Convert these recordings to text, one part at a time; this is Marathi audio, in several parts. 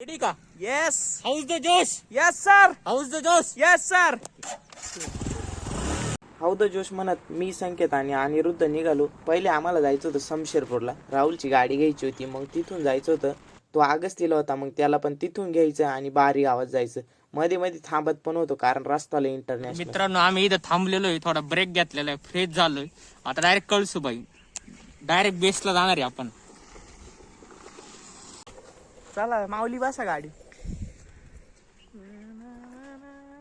रेडी का yes how's the josh yes sir how's the josh yes sir how's josh म्हणत मी संकेत आणि अनिरुद्ध निघालो. पहिले आम्हाला जायचं होतं शमशेरपूरला राहुलची गाडी घ्यायची होती मग तिथून जायचं होतं. तो आगस्तीला होता मग त्याला पण तिथून घ्यायचं आणि बारी गावात जायचं. मध्ये मध्ये थांबत पण होतो कारण रस्ताला इंटरनॅशनल मित्रांनो आम्ही इथं थांबलेलो आहे थोडा ब्रेक घेतलेला आहे फ्रेश झालोय. आता डायरेक्ट कळसू बाई डायरेक्ट बेसला जाणार आहे आपण. चला माऊली बसा गाडी.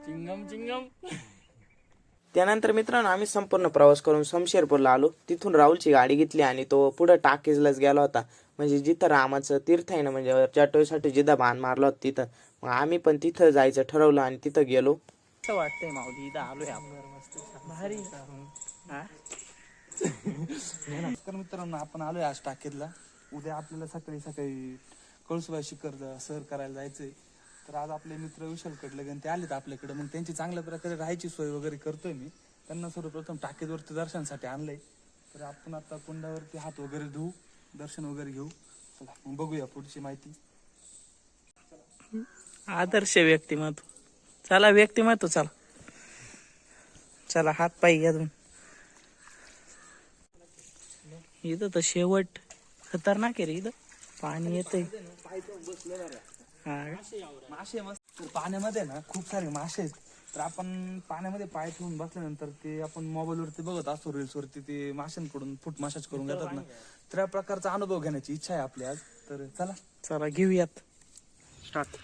Chewing gum chewing gum. त्यानंतर मित्रांनो आम्ही संपूर्ण प्रवास करून शमशेरपूरला आलो. तिथून राहुलची गाडी घेतली आणि तो पुढे टाकीजलाच गेला होता. म्हणजे जिथं रामाचं तीर्थ आहे ना म्हणजे जटोसाठी जिथं बाण मारला होता तिथं. मग आम्ही पण तिथं जायचं ठरवलं आणि तिथं गेलो. वाटतंय माऊली इथं आलोय आपण. भारी. नमस्कार मित्रांनो आपण आलोय आज टाकेतला उद्या आपल्याला सकाळी सकाळी कळसुबाई शिखर सर करायला जायचंय. तर आज आपले मित्र विशाल कडलगन ते आलेत आपल्याकडे. मग त्यांची चांगल्या प्रकारे राहायची सोय वगैरे करतोय मी. त्यांना सर्वप्रथम टाकेदवरती दर्शनासाठी आणलंय. तर आपण आता कुंडावरती हात वगैरे धुवू दर्शन वगैरे घेऊ. चला मग बघूया पुढची माहिती. आदर्श व्यक्तिमत्व. चला व्यक्तिमत्व चला. चला हात पाय घ्या तुम्ही. इथं तर शेवट खतरनाक आहे रे इथं. पाणी येतंय. हा? मासे मस्त. तर पाण्यामध्ये ना खूप सारे मासे आहेत. तर आपण पाण्यामध्ये पाय ठेवून बसल्यानंतर ते आपण मोबाईल वरती बघत असतो रील्स वरती. ते माशांकडून फुट मसाज करून घेतात ना. तर या प्रकारचा अनुभव घेण्याची इच्छा आहे आपली आज. तर चला. चला घेऊयात. स्टार्ट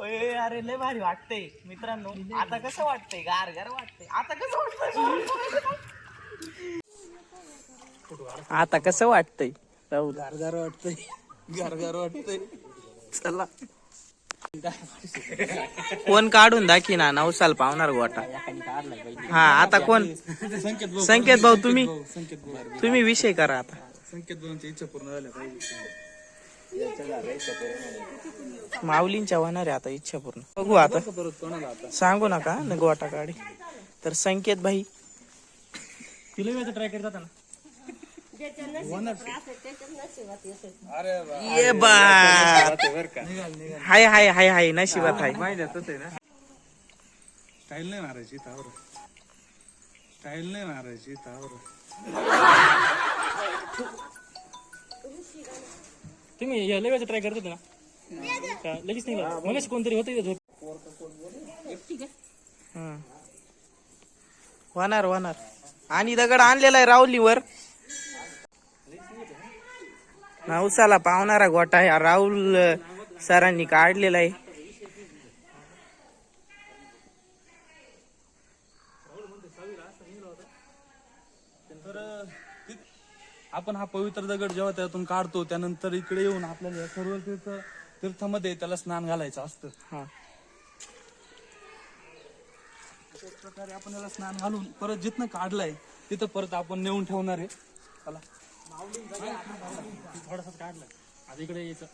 अरे लय भारी वाटतंय मित्रांनो. आता कसं वाटतंय? गार गार वाटतंय. आता कसं वाटतंय? आता कसं वाटतंय? राहुल. गारगार वाटतंय. गारगार वाटतंय. चला. कोण काढून दाखी ना नवसाल पावणार गोटा. हा आता कोण? संकेत भाऊ. संकेत भाऊ तुम्ही? तुम्ही विषय करा आता. संकेत भाऊंची इच्छा पूर्ण झाल्या पाहिजे. माऊलींच्या होणार आहे आता इच्छा पूर्ण. बघू आता. परत कोणाला आता सांगू नका न गोटा काढी तर संकेत भाई. किलोमीटर ट्राय करत ना. अरे ये बा. हाय हाय हाय हाय नशिबात हाय. स्टाईल नाही मारायची तावर स्टाईल नाही मारायची तावर तुम्ही लेवायचं ट्राय करत होते ना? का? लगेच नाही मग कोणतरी होतं इथं झोप हं. होणार होणार. आणि दगड आणलेला आहे राहुलीवर. नवसाला पावणारा गोटा आहे. राहुल सरांनी काढलेला आहे तर ति- आपण हा पवित्र दगड जेव्हा त्यातून काढतो त्यानंतर इकडे येऊन आपल्याला या सर्व तीर्थ तीर्थामध्ये त्याला स्नान घालायचं असतं. हा. त्याच प्रकारे आपण याला स्नान घालून परत जिथनं काढलंय तिथं परत आपण नेऊन ठेवणार आहे. चला. थोडासा काढला. आता इकडे यायचं.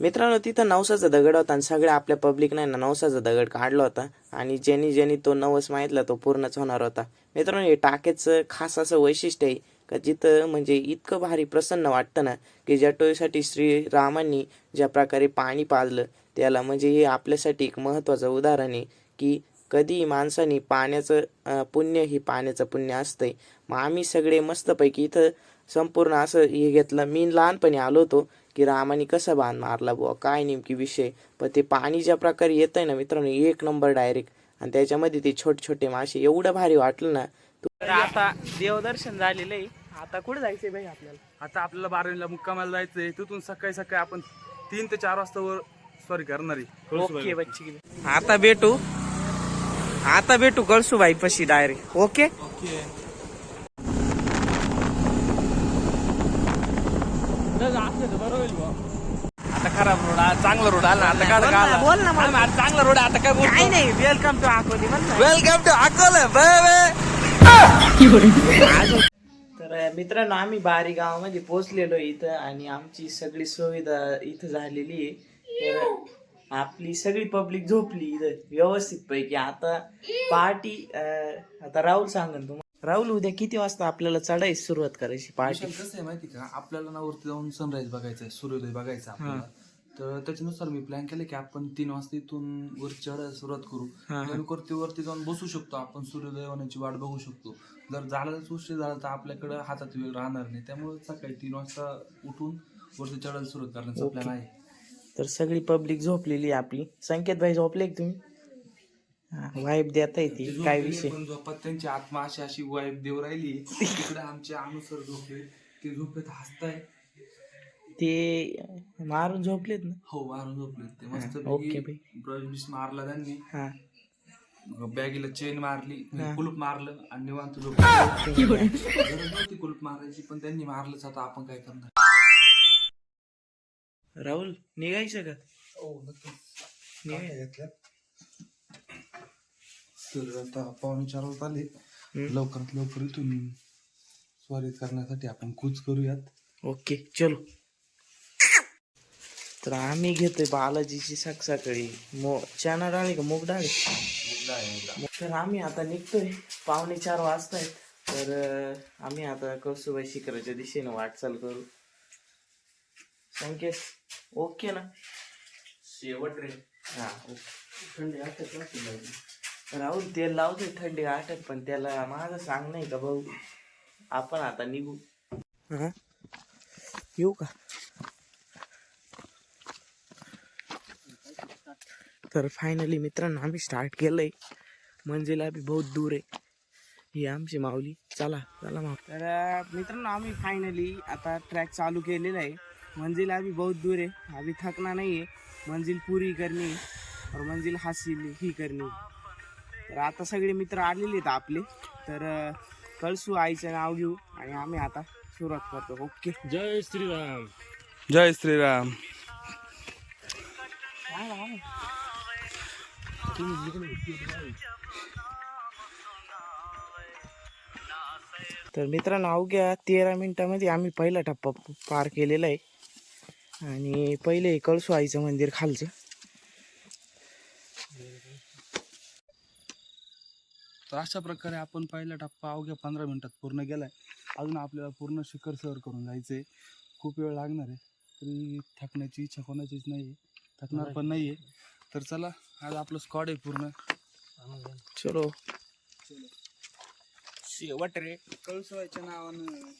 मित्रांनो तिथं नवसाचा दगड होता आणि सगळ्या आपल्या पब्लिक नाही ना नवसाचा दगड काढला होता आणि ज्यांनी ज्यांनी तो नवस माहितला तो पूर्णच होणार होता. मित्रांनो हे टाकेचं खास असं वैशिष्ट्य आहे का जिथं म्हणजे इतकं भारी प्रसन्न वाटतं ना की ज्या टोळीसाठी श्री रामांनी ज्या प्रकारे पाणी पाजलं त्याला म्हणजे हे आपल्यासाठी एक महत्त्वाचं उदाहरण आहे की कधी माणसाने पाण्याचं पुण्य ही पाण्याचं पुण्य असतंय. मग आम्ही सगळे मस्तपैकी इथं संपूर्ण असं हे घेतलं. मी लहानपणी आलो होतो की रामाने कसा बाण मारला बुवा काय नेमकी विषय? पण ते पाणी ज्या प्रकारे येतंय ना मित्रांनो एक नंबर डायरेक्ट आणि त्याच्यामध्ये ते छोटे छोटे मासे एवढं भारी वाटलं ना तर आता देवदर्शन झालेलं आहे. आता कुठे जायचंय भाई आपल्याला? आता आपल्याला बारावीला मुक्कामाला जायचंय. तिथून सकाळी सकाळी आपण तीन ते चार वाजता वर सॉरी करणार ओके बच्ची आता भेटू. आता भेटू कळसू पशी डायरेक्ट ओके. आता खराब रोड चांगला रोड आला. आता काढ काढ. बोल ना मला. चांगला रोड आता काय बोल काय नाही welcome to Akoli welcome to Akola तर मित्रांनो आम्ही बारी गावामध्ये पोहोचलेलो इथं आणि आमची सगळी सुविधा इथं झालेली आहे. तर आपली सगळी पब्लिक झोपली इथं व्यवस्थित पैकी आता पहाटी अं, आता राहुल सांगन तुम्हाला. राहुल उद्या किती वाजता आपल्याला चढाई सुरुवात करायची पहाटे कसं आहे माहिती का? आपल्याला ना वरती जाऊन सनराईज बघायचा आहे सूर्योदय बघायचा आपल्याला. तर त्याच्यानुसार मी प्लॅन केलं की आपण तीन वाजता इथून वर चढायला सुरुवात करू. जेणेकरून ते वरती जाऊन बसू शकतो आपण सूर्योदय होण्याची वाट बघू शकतो. जर झालाच उशीर झाला तर आपल्याकडे हातात वेळ राहणार नाही. त्यामुळे सकाळी तीन वाजता उठून वरती चढायला सुरुवात करण्याचा प्लॅन आहे. तर सगळी पब्लिक झोपलेली आहे आपली. संकेत भाई झोपले का तुम्ही? वाईब देता येते काय विषय? झोपात त्यांची आत्मा अशी अशी वाईफ देव राहिली. तिकडे आमचे अनुसर झोपले. ते झोपेत हसताय. ते मारून झोपलेत ना? हो मारून झोपले ते. मस्त ओके बाई. ब्रश बिश मारला त्यांनी. हा. बॅगीला चेन मारली म्हणजे कुलूप मारलं आणि निवांत झोपले गरज नव्हती कुलूप मारायची पण त्यांनी मारलंच. आता आपण काय करणार? राहुल निघायचं का? हो नक्कीच. निघाय तर आता पावणे चार वाजता आले लवकरात लवकर इथून स्वारी करण्यासाठी आपण कूच करूयात. ओके चलो. तर आम्ही घेतोय बालाजीची सक सकाळी मो चना डाळ का? मूग डाळ? तर आम्ही आता निघतोय. पावणे चार वाजतायत. तर आम्ही आता कळसुबाई शिखराच्या दिशेने वाटचाल करू. संकेत ओके ना? शेवट रे. हा ओके. थंडी आटत नसते राहुल तेल लावतोय. थंडी आटत पण त्याला माझं सांग नाही का भाऊ? आपण आता निघू. येऊ का? तर फायनली मित्रांनो आम्ही स्टार्ट केलंय. मंजिला बी बहुत दूर आहे. ही आमची माऊली. चला चला माऊ. तर मित्रांनो आम्ही फायनली आता ट्रॅक चालू केलेला आहे. मंजिल अभी बहुत दूर है अभी थकना नहीं है मंजिल पूरी करनी और मंजिल हासिल ही करनी. तर आता सगळे मित्र आलेले आहेत आपले. तर कळसू आईचं नाव घेऊ आणि आम्ही आता सुरुवात करतो. ओके. जय श्रीराम. जय श्रीराम. तर मित्रांनो अवघ्या तेरा मिनिटामध्ये आम्ही पहिला टप्पा पार केलेला आहे. आणि पहिले आहे कळसू आईचं मंदिर खालचं. तर अशा प्रकारे आपण पहिला टप्पा अवघ्या पंधरा मिनिटात पूर्ण केलाय. अजून आपल्याला पूर्ण शिखर सर करून जायचंय. खूप वेळ लागणार आहे. तरी थकण्याची इच्छा कोणाचीच नाही आहे थकणार पण नाही आहे तर चला आज आपलं स्कॉड आहे पूर्ण. चलो. शेवट रे? कळसवायच्या नावानं.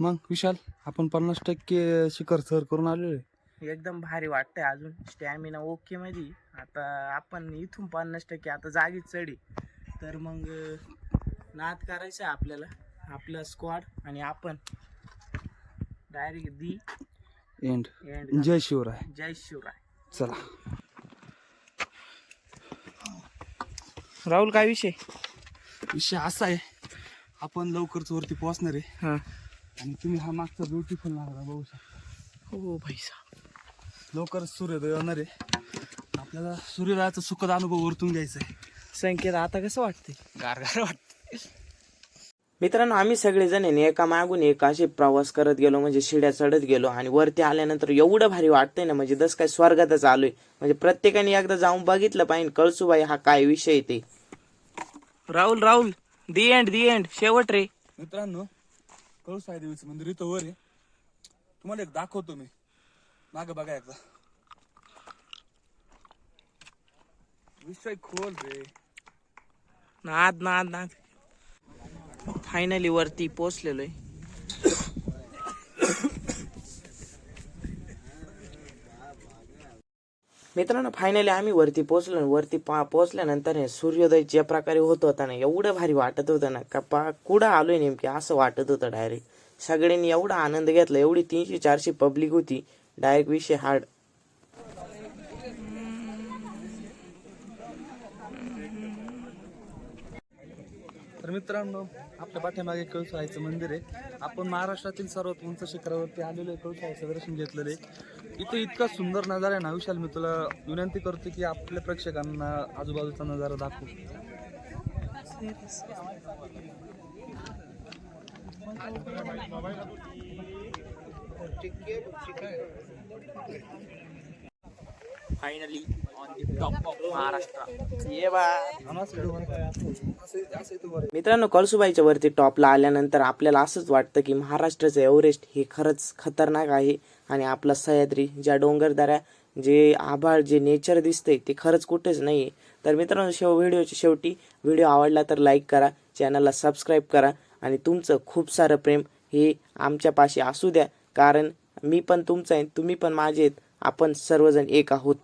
मग विशाल आपण पन्नास टक्के शिखर सर करून आलेलो आहे. एकदम भारी वाटतंय अजून. स्टॅमिना ओके मध्ये. आता आपण इथून पन्नास टक्के आता जागीच चढी. तर मग नाद करायचा आपल्याला. आपला स्क्वॉड आणि आपण. डायरेक्ट दी एंड एंड जय शिवराय जय शिवराय चला. राहुल काय विषय? विषय असा आहे. आपण लवकरच वरती पोहोचणार आहे. हां. आणि तुम्ही हा मागचा ब्युटिफुल नागरा बघू शकता. हो भाई साहब. लवकरच सूर्योदय होणार आहे. आपल्याला सूर्योदयाचा सुखद अनुभव वरतून घ्यायचा आहे. संकेत आता कसं वाटते गारगार वाटत मित्रांनो आम्ही सगळेजण एका मागून एक असे प्रवास करत गेलो म्हणजे शिड्या चढत गेलो आणि वरती आल्यानंतर एवढं भारी वाटतंय ना म्हणजे जसं काय स्वर्गातच आलोय. म्हणजे प्रत्येकाने एकदा जाऊन बघितलं पाहिजे कळसूबाई हा काय विषय ते. Rahul Rahul the end the end शेवट रे. मित्रांनो कळसाई देवीचं मंदिर इथं वर आहे. तुम्हाला एक दाखवतो मी. माग बघा एकदा. विषय खोल रे. नाद नाद नाद. फायनली वरती पोचलेलोय मित्रांनो फायनली आम्ही वरती पोचलो आणि वरती पा पोचल्यानंतर हे सूर्योदय ज्या प्रकारे होत होता ना एवढं भारी वाटत होतं ना का पा कुठं आलोय नेमकी असं वाटत होतं डायरेक्ट सगळ्यांनी एवढा आनंद घेतला एवढी तीनशे चारशे पब्लिक होती डायरेक्ट विषय हार्ड मित्रांनो आपल्या पाठीमागे कळसाईचं मंदिर आहे. आपण महाराष्ट्रातील सर्वात उंच शिखरावरती आलेलो आहे कळसाईचं दर्शन घेतलेलं आहे. इथे इतका सुंदर नजारा आहे ना विशाल मी तुला विनंती करतो की आपल्या प्रेक्षकांना आजूबाजूचा नजारा दाखव. Finally on the top of Maharashtra ये बा मित्रांनो कळसुबाईच्या वरती टॉपला आल्यानंतर आपल्याला असंच वाटतं की महाराष्ट्राचं एव्हरेस्ट हे खरंच खतरनाक आहे आणि आपला सह्याद्री ज्या डोंगरदऱ्या जे आभाळ जे नेचर दिसतंय ते खरंच कुठेच नाही तर मित्रांनो शेव व्हिडिओच्या शेवटी व्हिडिओ आवडला तर लाईक करा चॅनलला सबस्क्राईब करा आणि तुमचं खूप सारं प्रेम हे आमच्यापाशी असू द्या. कारण मी पण तुमचं आहे तुम्ही पण माझे आहेत आपण सर्वजण एक आहोत.